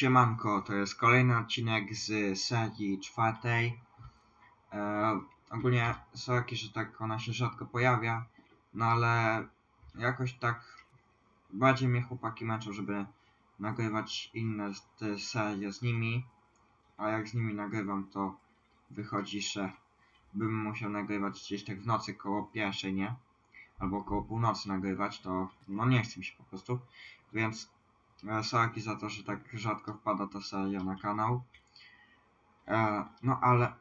Siemanko, to jest kolejny odcinek z serii czwartej. E, ogólnie sorki, że tak ona się rzadko pojawia, no ale jakoś tak bardziej mnie chłopaki męczą, żeby nagrywać inne te serie z nimi, a jak z nimi nagrywam, to wychodzi, że bym musiał nagrywać gdzieś tak w nocy koło pierwszej, nie? Albo koło północy nagrywać, to no nie chce mi się po prostu, więc E, Sorki za to, że tak rzadko wpada ta seria na kanał. E, no ale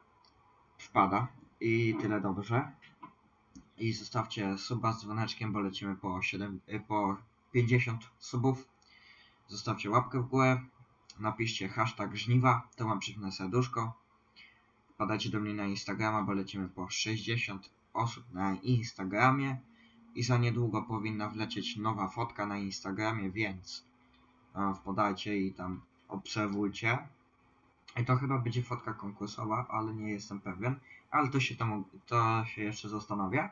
wpada i tyle dobrze. I zostawcie suba z dzwoneczkiem, bo lecimy po, 7, y, po 50 subów. Zostawcie łapkę w górę. Napiszcie hashtag żniwa, to wam przypnę serduszko. Wpadajcie do mnie na Instagrama, bo lecimy po 60 osób na Instagramie. I za niedługo powinna wlecieć nowa fotka na Instagramie, więc e, wpadajcie i tam obserwujcie. I to chyba będzie fotka konkursowa, ale nie jestem pewien. Ale to się tam, to się jeszcze zastanawia.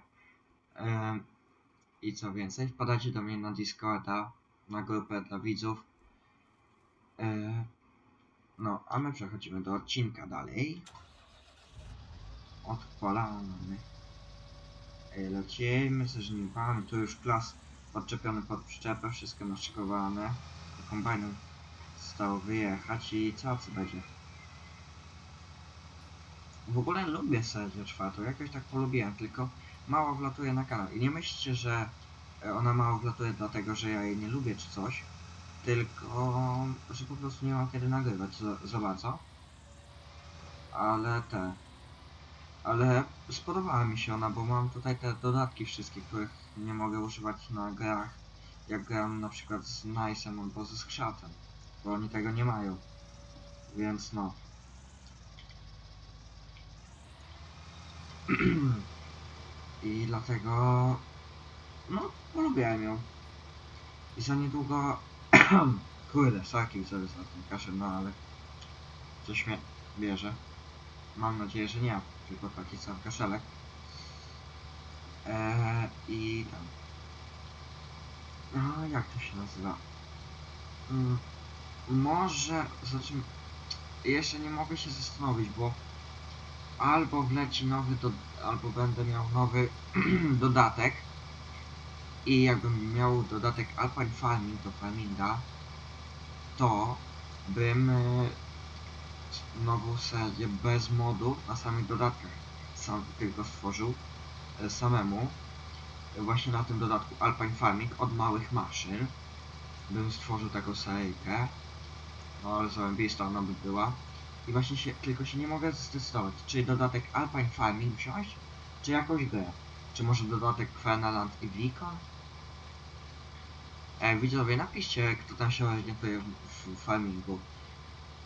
Em, I co więcej, wpadajcie do mnie na Discorda, na grupę dla widzów. No, a my przechodzimy do odcinka dalej. Odpalamy. Lecimy ze żniwami, tu już klas podczepiony pod przyczepę, wszystko naszykowane. Kombajnem zostało wyjechać i co co będzie? W ogóle lubię serię czwartą, jakoś tak polubiłem, tylko mało wlatuje na kanał. I nie myślcie, że e, ona mało wlatuje dlatego, że ja jej nie lubię czy coś, tylko że po prostu nie mam kiedy nagrywać za, bardzo. Ale te. Ale spodobała mi się ona, bo mam tutaj te dodatki wszystkie, których nie mogę używać na grach, jak gram na przykład z Nice'em albo ze Skrzatem, bo oni tego nie mają. Więc no. I dlatego no, polubiłem ją. I za niedługo kurde, saki sobie za ten kaszel, no ale coś mnie bierze. Mam nadzieję, że nie, tylko taki sam kaszelek. Eee, I tam. No, jak to się nazywa? Mm, może, znaczy, jeszcze nie mogę się zastanowić, bo albo wleci nowy, do, albo będę miał nowy dodatek. I jakbym miał dodatek Alpine Farming do Farminga, to bym e, nową serię bez modów na samych dodatkach sam tylko stworzył e, samemu właśnie na tym dodatku Alpine Farming od małych maszyn. Bym stworzył taką seryjkę no ale zarąbista ona by była. I właśnie się, tylko się nie mogę zdecydować czy dodatek Alpine Farming wziąć czy jakąś grę czy może dodatek Fernaland i Beacon? E, widzowie napiszcie kto tam się orientuje w, w farmingu.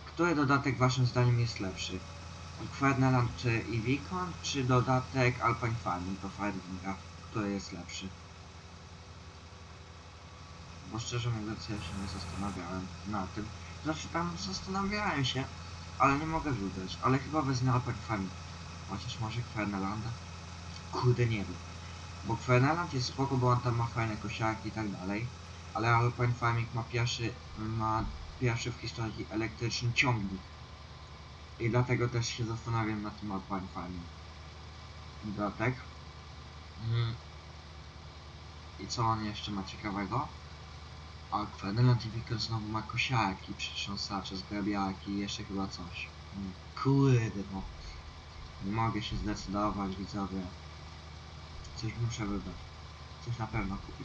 Który dodatek waszym zdaniem jest lepszy? Kwerneland czy Iwikon, czy dodatek Alpine Farming do farminga? Który jest lepszy? Bo szczerze mówiąc ja się nie zastanawiałem na tym. Znaczy tam zastanawiałem się, ale nie mogę wybrać. Ale chyba wezmę Alpine Farming. Chociaż może Kwernelanda? Kurde nie wiem. Bo Kwerneland jest spoko, bo on tam ma fajne kosiarki i tak dalej. Ale Alpine Farming ma pierwszy, ma pierwszy w historii elektryczny ciągnik. I dlatego też się zastanawiam nad tym Alpine Farming. Dodatek. I co on jeszcze ma ciekawego? A Iwikon znowu ma kosiarki, przetrząsacze, zgrabiarki i jeszcze chyba coś. Mm. Kurde no. Nie mogę się zdecydować, widzowie. Coś muszę wybrać. Coś na pewno kupię.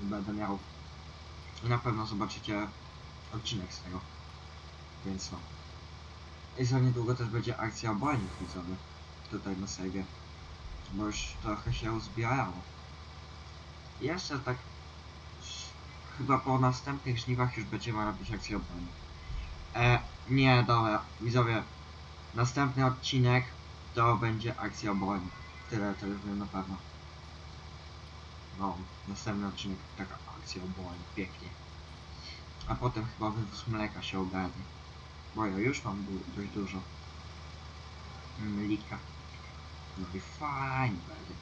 Będę miał. I na pewno zobaczycie odcinek z tego. Więc no. I za niedługo też będzie akcja obojnik widzowie. Tutaj na sejwie. Bo już trochę się uzbierało. Jeszcze tak... Chyba po następnych żniwach już będziemy robić akcję obojnik. E, nie, dobra. Widzowie. Następny odcinek to będzie akcja obojnik. Tyle to już wiem na pewno. No, następny odcinek taka akcja obojnik. Pięknie. A potem chyba wywóz mleka się ogarnie. Bo ja już mam dość dużo mlika. No i fajnie będzie.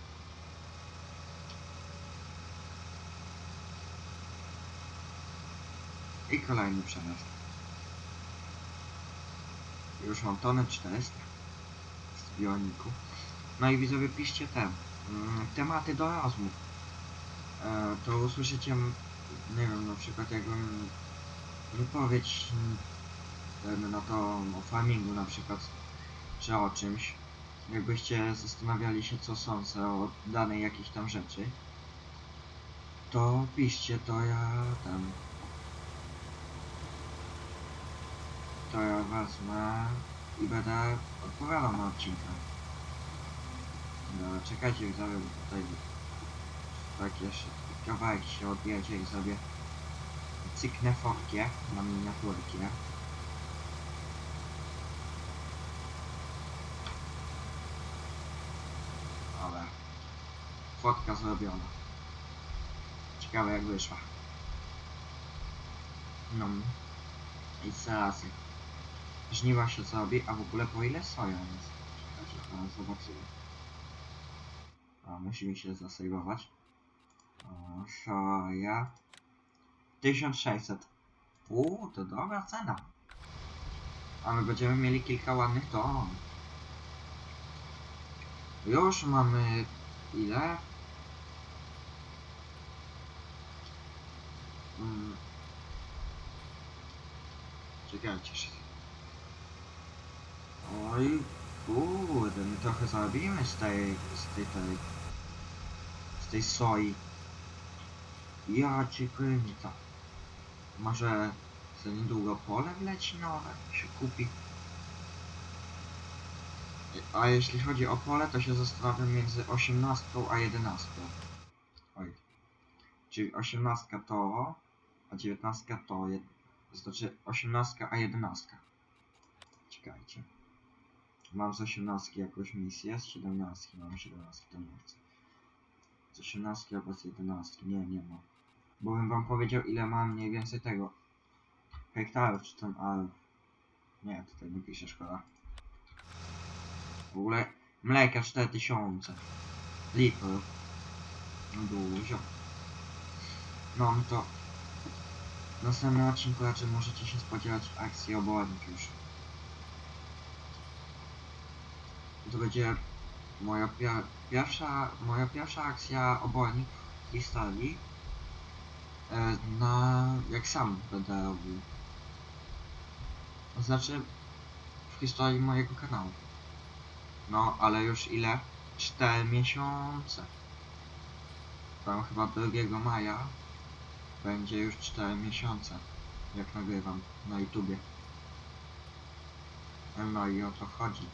I kolejny przejazd. Już mam tonę 400 z bioniku. No i widzowie piszcie te mm, tematy do rozmów. E, to usłyszycie, nie wiem, na przykład jakbym wypowiedź mm, na to o farmingu na przykład, czy o czymś. Jakbyście zastanawiali się co sądzę o danej jakiejś tam rzeczy, to piszcie, to ja tam to ja wezmę i będę odpowiadał na odcinkach. No, czekajcie bo tutaj tak jeszcze kawałek się odjedzie i sobie cyknę fotkę na miniaturkę. Ale fotka zrobiona. Ciekawe jak wyszła. No. I zaraz żniwa się zrobi, a w ogóle po ile soja jest? Zobaczymy. A, musi mi się zasejwować. Soja. 1600. Uuu, to dobra cena. A my będziemy mieli kilka ładnych ton. Już mamy ile? Mm. Czekajcie. jeszcze. Oj, kurde, my trochę zarobimy z tej, z tej, tej, z tej soi. Ja cię kręcę. Może za niedługo pole wleci nowe, się kupi. A jeśli chodzi o pole, to się zastanawiam między 18 a 11. Oj. Czyli 18 to, a 19 to, jed... znaczy 18 a 11. Czekajcie. Mam z 18 jakąś misję, z 17 mam 17, to nie chcę. Z 18 albo z 11, nie, nie mam. Bo bym wam powiedział ile mam mniej więcej tego. Hektarów czy tam, ale... Nie, tutaj nie pisze szkoda. W ogóle mleka 4000 litrów. Dużo. No to w następnym odcinku raczej możecie się spodziewać akcji obornik już. To będzie moja pierwsza, moja pierwsza akcja obornik w historii. E, na jak sam będę robił. To znaczy w historii mojego kanału. No, ale już ile? 4 miesiące. Tam chyba 2 maja będzie już 4 miesiące, jak nagrywam na YouTubie. No i o to chodzi.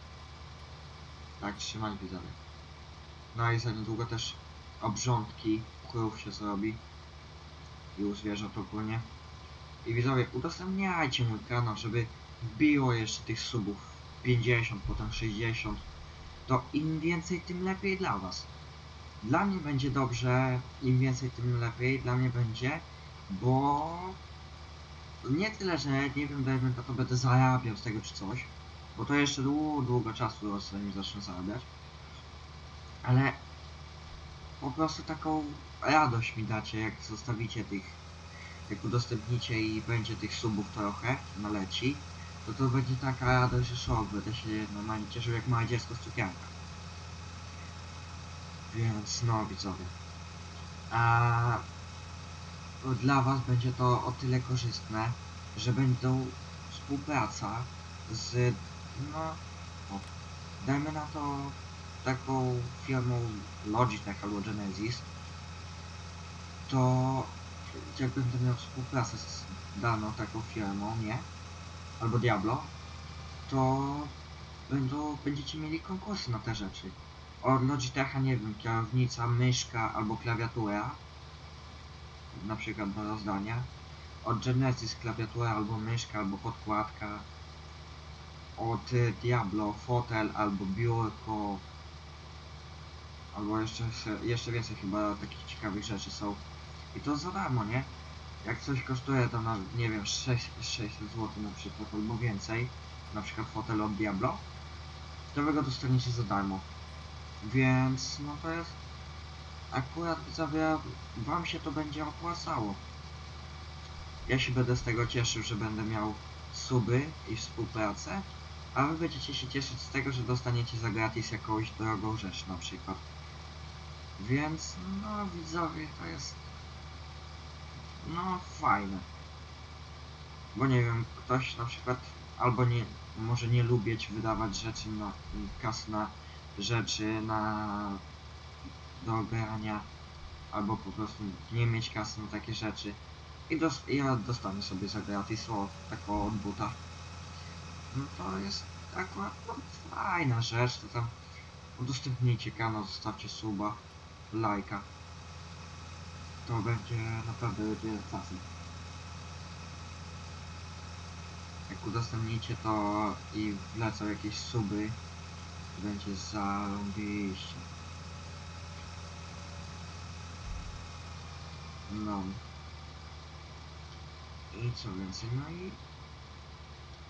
Tak trzymać widzowie. No i za niedługo też obrządki krów się zrobi. I u zwierząt ogólnie. I widzowie, udostępniajcie mój kanał, żeby wbiło jeszcze tych subów 50, potem 60 to im więcej, tym lepiej dla Was. Dla mnie będzie dobrze, im więcej, tym lepiej dla mnie będzie, bo nie tyle, że nie wiem, dajmy na to będę zarabiał z tego czy coś, bo to jeszcze długo, długo czasu zanim zacznę zarabiać, ale po prostu taką radość mi dacie, jak zostawicie tych, jak udostępnicie i będzie tych subów trochę, naleci, to to będzie taka radość, że szok, będę się normalnie cieszył jak małe dziecko z cukierka. Więc no widzowie. A dla was będzie to o tyle korzystne, że będą współpraca z no dajmy na to taką firmą Logitech albo Genesis to jak będę miał współpracę z daną taką firmą, nie? albo Diablo, to będą, będziecie mieli konkursy na te rzeczy. Od Logitecha, nie wiem, kierownica, myszka albo klawiatura, na przykład do rozdania. Od Genesis klawiatura albo myszka albo podkładka. Od y, Diablo fotel albo biurko. Albo jeszcze, jeszcze więcej chyba takich ciekawych rzeczy są. I to za darmo, nie? jak coś kosztuje to na, nie wiem, 6, 600 zł na przykład albo więcej, na przykład fotel od Diablo, to wy go dostaniecie za darmo. Więc no to jest akurat widzowie, wam się to będzie opłacało. Ja się będę z tego cieszył, że będę miał suby i współpracę A wy będziecie się cieszyć z tego, że dostaniecie za gratis jakąś drogą rzecz na przykład. Więc no widzowie to jest no fajne. Bo nie wiem, ktoś na przykład albo nie może nie lubić wydawać rzeczy na kas na rzeczy na do ogarania albo po prostu nie mieć kasy na takie rzeczy. I dos ja dostanę sobie za gratis o taką od buta. No to jest akurat no, fajna rzecz to tam udostępnijcie kanał, zostawcie suba lajka. To będzie naprawdę będzie czasem jak udostępnicie to i wlecą jakieś suby to będzie zarąbiście no. I co więcej, no i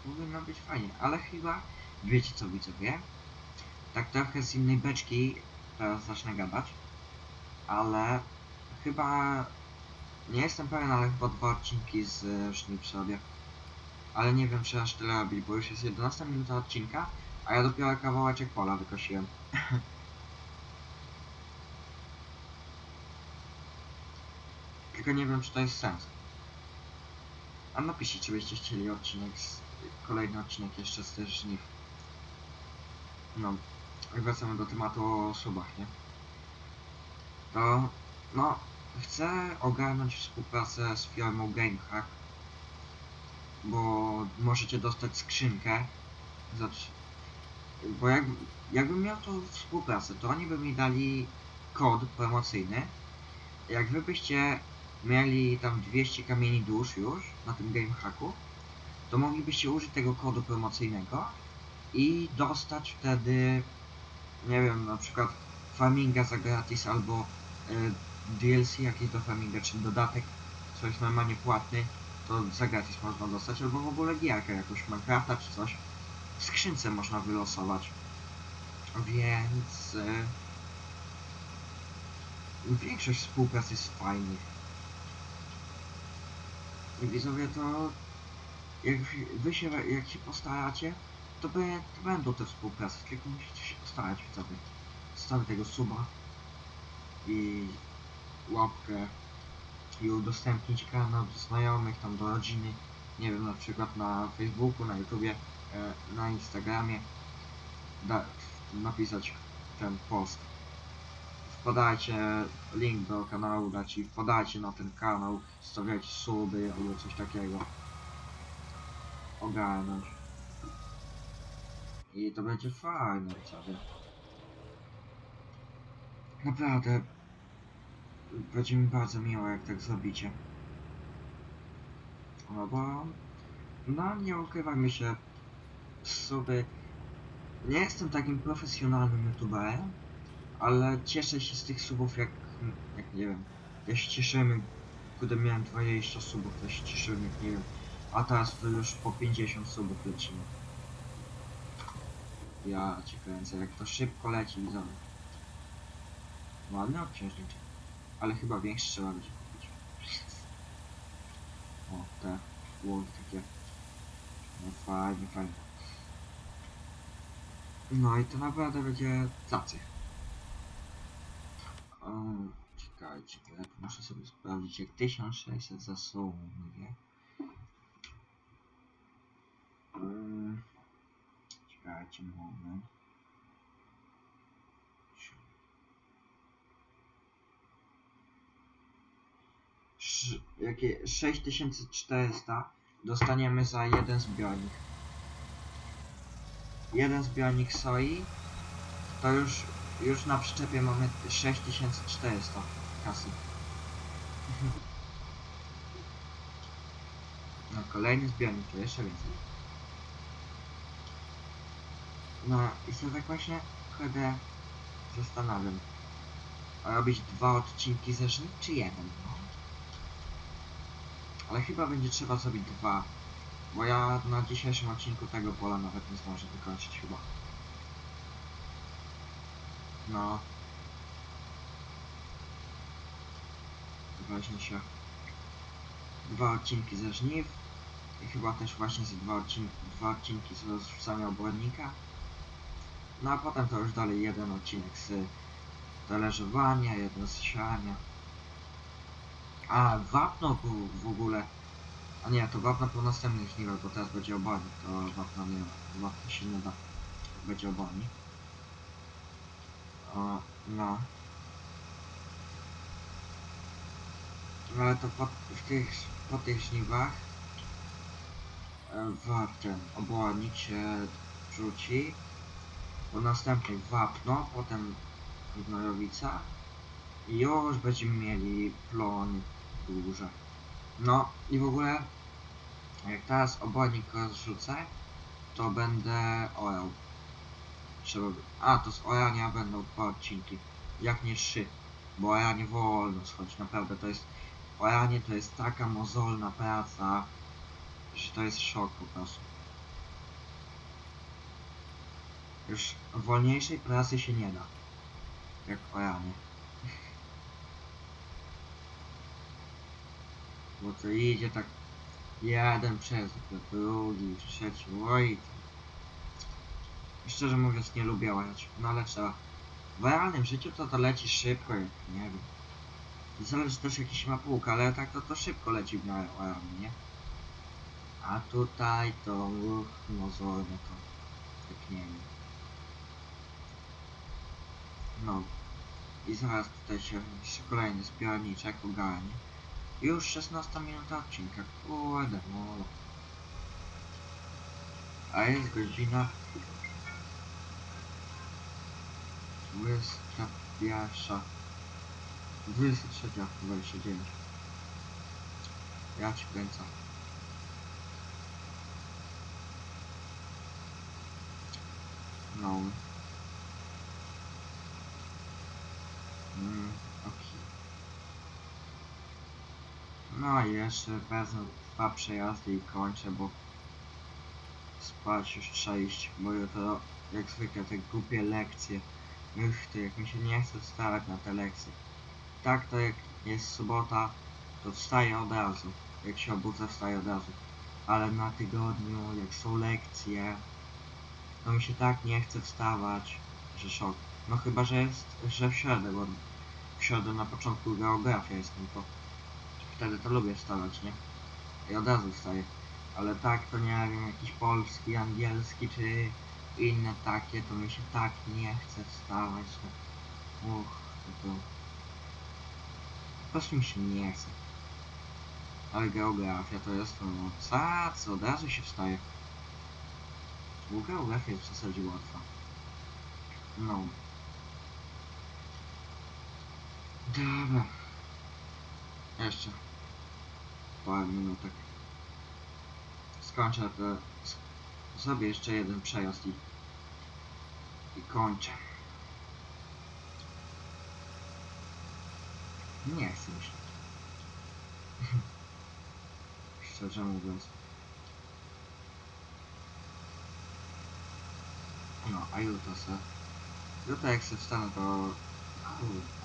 powinno być fajnie, ale chyba wiecie co widzowie? Tak trochę z innej beczki teraz zacznę gadać ale chyba nie jestem pewien, ale chyba dwa odcinki z e, Żniw sobie ale nie wiem czy aż tyle robić, bo już jest 11 minuta odcinka a ja dopiero kawałeczek pola wykosiłem tylko nie wiem czy to jest sens a napiszcie, czy byście chcieli odcinek, z, kolejny odcinek jeszcze z tych żniw. No, wracamy do tematu o nie? To, no, chcę ogarnąć współpracę z firmą GameHack, bo możecie dostać skrzynkę, trz- bo jak, jakbym miał tą współpracę, to oni by mi dali kod promocyjny, jak wy byście mieli tam 200 kamieni dusz już na tym gamehacku, to moglibyście użyć tego kodu promocyjnego i dostać wtedy, nie wiem, na przykład farminga za gratis albo y, DLC jakiś do farminga, czy dodatek, co jest normalnie płatny, to za gratis można dostać, albo w ogóle gierkę jakąś Minecrafta czy coś. W skrzynce można wylosować. Więc... Y, większość współprac jest fajnych. Widzowie to jak wy się jak się postaracie, to, by, to będą te współprace, tylko musicie się postarać widzowie. Zostawić tego suba i łapkę i udostępnić kanał do znajomych, tam do rodziny, nie wiem, na przykład na Facebooku, na YouTubie, e, na Instagramie, da, napisać ten post. Wpadajcie, link do kanału dać i na ten kanał, stawiajcie suby albo coś takiego. Ogarnąć. I to będzie fajne, widzowie. Naprawdę. Będzie mi bardzo miło, jak tak zrobicie. No bo... No, nie ukrywajmy się. Suby... Nie jestem takim profesjonalnym youtuberem, ale cieszę się z tych subów jak... jak nie wiem. Ja się cieszyłem, kiedy miałem 20 subów, to się cieszyłem jak nie wiem. A teraz to już po 50 subów lecimy. Ja cię kręcę, jak to szybko leci, widzowie. Ładny obciążnik. Ale chyba większy trzeba będzie kupić. O, te łowy takie. No fajnie, fajnie. No i to naprawdę będzie cacy. O, czekajcie, tu muszę sobie sprawdzić jak 1600 zasługuje. Mm, Czekajcie moment. Jakie 6400 dostaniemy za jeden zbiornik. Jeden zbiornik soi to już już na przyczepie mamy 6400 kasy. No kolejny zbiornik to jeszcze więcej. No i się tak właśnie chodzę zastanawiam. A robić dwa odcinki ze czy jeden? Ale chyba będzie trzeba zrobić dwa. Bo ja na dzisiejszym odcinku tego pola nawet nie zdążę wykończyć chyba. No. Właśnie się. Dwa odcinki ze żniw I chyba też właśnie ze dwa odcinki, dwa odcinki z rozrzucania obłędnika. No a potem to już dalej jeden odcinek z talerzowania, jeden z siania. A wapno w, w ogóle. A nie, to wapno po następnych żniwach, bo teraz będzie obłędnik, to wapno nie ma. Wapno się nie da. Będzie obłędnik. No. Ale to po, w tych, po tych żniwach e, wa- ten obłonnik się rzuci, po następnych wapno, potem gnojowica i już będziemy mieli plon duże. No i w ogóle jak teraz obłonnik rozrzucę, to będę orał. Trzeba. A, to z orania będą dwa odcinki, jak nie trzy, bo oranie wolno schodzi, naprawdę to jest Oranie to jest taka mozolna praca, że to jest szok po prostu. Już wolniejszej pracy się nie da. Jak oranie. Bo to idzie tak jeden przez drugi, trzeci, oj. Szczerze mówiąc nie lubię orać, no ale trzeba. W realnym życiu to to leci szybko, jak nie wiem. Zależy też jaki się ma pług, ale tak to, to szybko leci w miarę nie? A tutaj to uch, mozolne to tak nie wiem. No. I zaraz tutaj się kolejny zbiorniczek ogarnie. Już 16 minuta odcinka, kurde molo. A jest godzina 21. 23, 29. Ja ci kręcę. No. Mm, okej. No i jeszcze wezmę dwa przejazdy i kończę, bo spać już trzeba iść, bo jutro jak zwykle te głupie lekcje. Ych, to jak mi się nie chce wstawać na te lekcje. Tak to jak jest sobota, to wstaję od razu. Jak się obudzę, wstaję od razu. Ale na tygodniu, jak są lekcje, to mi się tak nie chce wstawać, że szok. No chyba, że jest, że w środę, bo w środę na początku geografia jest, no to wtedy to lubię wstawać, nie? I od razu wstaję. Ale tak to nie wiem, jakiś polski, angielski czy inne takie, to mi się tak nie chce wstawać, że... Uch, to to... Po prostu mi się nie chce. Ale geografia to jest to, no co, od razu się wstaje. Geografia jest w zasadzie łatwa. No. Dobra. Jeszcze. Parę minutek. Skończę to. Zrobię jeszcze jeden przejazd i... I kończę. Nie chcę się. Szczerze mówiąc. No, a jutro se. Jutro jak się wstanę to... Kurde.